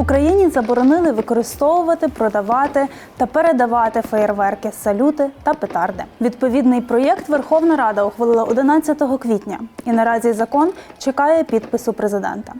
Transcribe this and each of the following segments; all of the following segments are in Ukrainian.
Україні заборонили використовувати, продавати та передавати феєрверки, салюти та петарди. Відповідний проєкт Верховна Рада ухвалила 11 квітня, і наразі закон чекає підпису президента.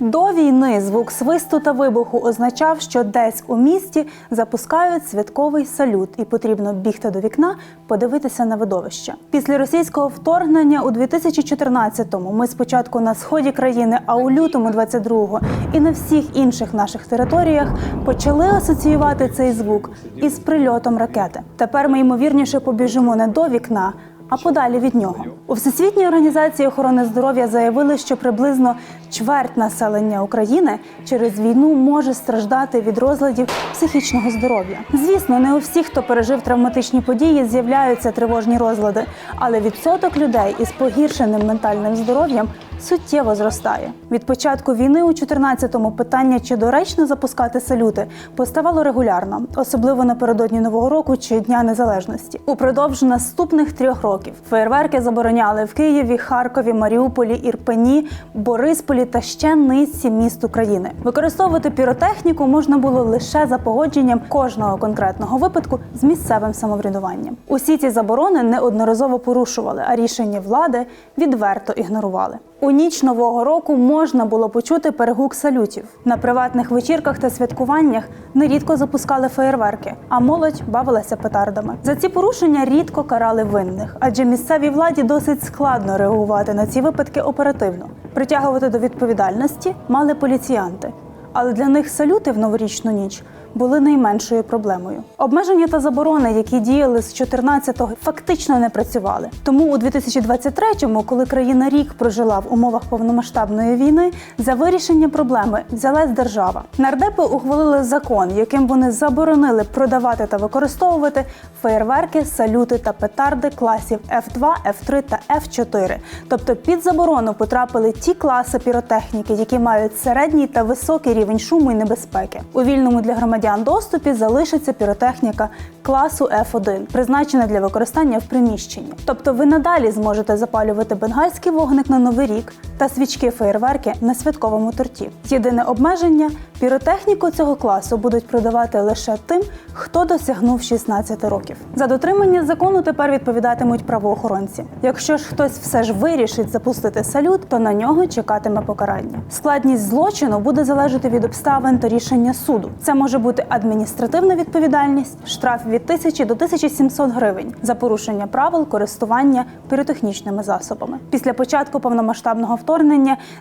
До війни звук свисту та вибуху означав, що десь у місті запускають святковий салют, і потрібно бігти до вікна, подивитися на видовище. Після російського вторгнення у 2014-му ми спочатку на сході країни, а у лютому 22-го і на всіх інших наших територіях почали асоціювати цей звук із прильотом ракети. Тепер ми ймовірніше побіжимо не до вікна, а подалі від нього. У Всесвітній організації охорони здоров'я заявили, що приблизно чверть населення України через війну може страждати від розладів психічного здоров'я. Звісно, не у всіх, хто пережив травматичні події, з'являються тривожні розлади, але відсоток людей із погіршеним ментальним здоров'ям суттєво зростає. Від початку війни у 14-му питання, чи доречно запускати салюти, поставало регулярно, особливо напередодні нового року чи Дня Незалежності. Упродовж наступних трьох років фейерверки забороняли в Києві, Харкові, Маріуполі, Ірпені, Борисполі та ще низці міст України. Використовувати піротехніку можна було лише за погодженням кожного конкретного випадку з місцевим самоврядуванням. Усі ці заборони неодноразово порушували, а рішення влади відверто ігнорували. У ніч нового року можна було почути перегук салютів. На приватних вечірках та святкуваннях нерідко запускали феєрверки, а молодь бавилася петардами. За ці порушення рідко карали винних, адже місцевій владі досить складно реагувати на ці випадки оперативно. Притягувати до відповідальності мали поліціянти, але для них салюти в новорічну ніч були найменшою проблемою. Обмеження та заборони, які діяли з 14-го, фактично не працювали. Тому у 2023-му, коли країна рік прожила в умовах повномасштабної війни, за вирішення проблеми взялась держава. Нардепи ухвалили закон, яким вони заборонили продавати та використовувати феєрверки, салюти та петарди класів F2, F3 та F4. Тобто під заборону потрапили ті класи піротехніки, які мають середній та високий рівень шуму і небезпеки. У вільному для громадян доступі залишиться піротехніка класу F1, призначена для використання в приміщенні. Тобто ви надалі зможете запалювати бенгальський вогник на новий рік та свічки феєрверки на святковому торті. Єдине обмеження піротехніку цього класу будуть продавати лише тим, хто досягнув 16 років. За дотримання закону тепер відповідатимуть правоохоронці. Якщо ж хтось все ж вирішить запустити салют, то на нього чекатиме покарання. Складність злочину буде залежати від обставин та рішення суду. Це може бути адміністративна відповідальність, штраф від 1000 до 1700 гривень за порушення правил користування піротехнічними засобами. Після початку повномасштабного вторгнення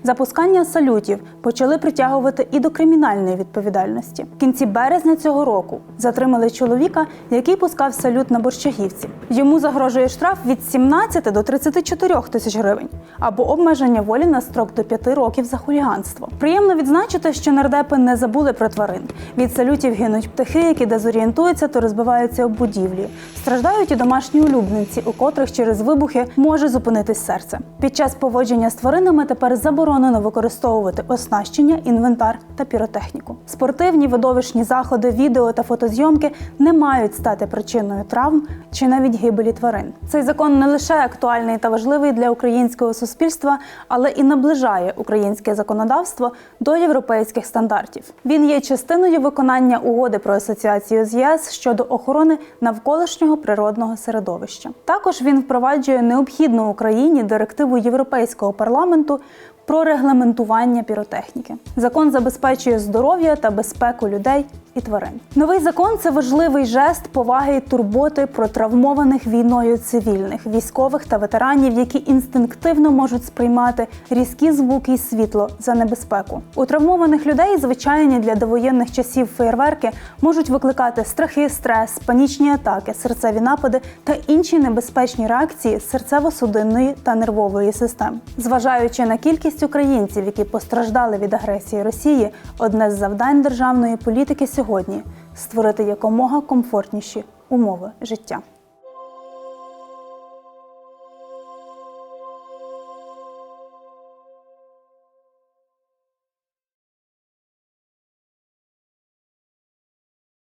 запускання салютів почали притягувати і до кримінальної відповідальності. В кінці березня цього року затримали чоловіка, який пускав салют на борщагівці. Йому загрожує штраф від 17 до 34 тисяч гривень або обмеження волі на строк до 5 років за хуліганство. Приємно відзначити, що нардепи не забули про тварин. Від салютів гинуть птахи, які дезорієнтуються, то розбиваються об будівлі. Страждають і домашні улюбленці, у котрих через вибухи може зупинитись серце. Під час поводження з тваринами тепер заборонено використовувати оснащення, інвентар та піротехніку. Спортивні видовищні заходи, відео та фотозйомки не мають стати причиною травм чи навіть гибелі тварин. Цей закон не лише актуальний та важливий для українського суспільства, але і наближає українське законодавство до європейських стандартів. Він є частиною виконання угоди про асоціацію з ЄС щодо охорони навколишнього природного середовища. Також він впроваджує необхідну Україні директиву Європейського парламенту 都 про регламентування піротехніки. Закон забезпечує здоров'я та безпеку людей і тварин. Новий закон це важливий жест поваги і турботи про травмованих війною цивільних, військових та ветеранів, які інстинктивно можуть сприймати різкі звуки і світло за небезпеку. У травмованих людей звичайні для довоєнних часів феєрверки можуть викликати страхи, стрес, панічні атаки, серцеві напади та інші небезпечні реакції серцево-судинної та нервової систем. Зважаючи на кількість українців, які постраждали від агресії Росії, одне з завдань державної політики сьогодні створити якомога комфортніші умови життя.